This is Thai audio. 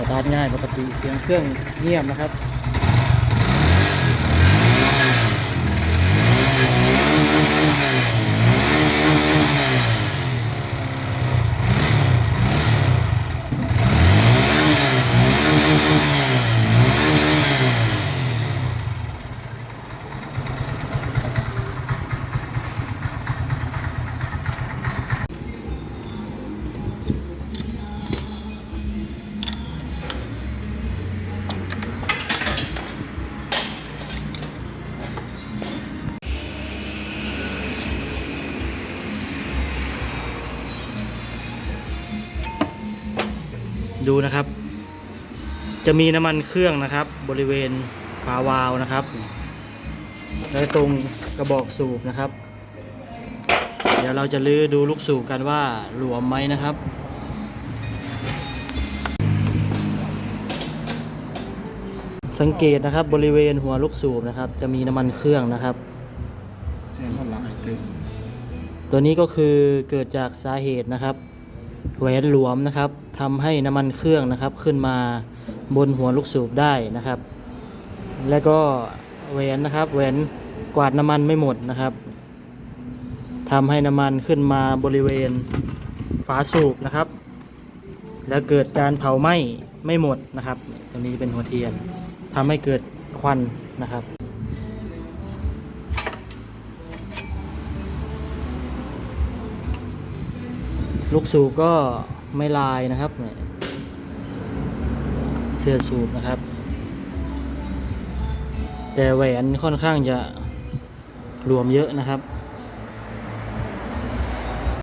สตาร์ทง่ายปกติเสียงเครื่องเงียบนะครับ ดูนะครับ จะมีน้ำมันเครื่องนะครับ บริเวณฝาวาล์วนะครับ และตรงกระบอกสูบนะครับ เดี๋ยวเราจะลื้อดูลูกสูบกันว่าหลวมไหมนะครับสังเกตนะครับบริเวณหัวลูกสูบนะครับ จะมีน้ำมันเครื่องนะครับแจ้งว่าหลังไอตึงตัวนี้ก็คือเกิดจากสาเหตุนะครับ แหวนหลวมนะครับทำให้น้ำมันเครื่องนะครับขึ้นมาบนหัวลูกสูบได้นะครับ และก็แหวนนะครับแหวนกวาดน้ำมันไม่หมดนะครับทำให้น้ำมันขึ้นมาบริเวณฝาสูบนะครับ แล้วเกิดการเผาไหม้ไม่หมดนะครับตัวนี้เป็นหัวเทียนทำให้เกิดควันนะครับ ลูกสูบก็ไม่ลายนะครับเสียเสื้อสูบนะครับ แต่แหวนค่อนข้างจะรวมเยอะนะครับ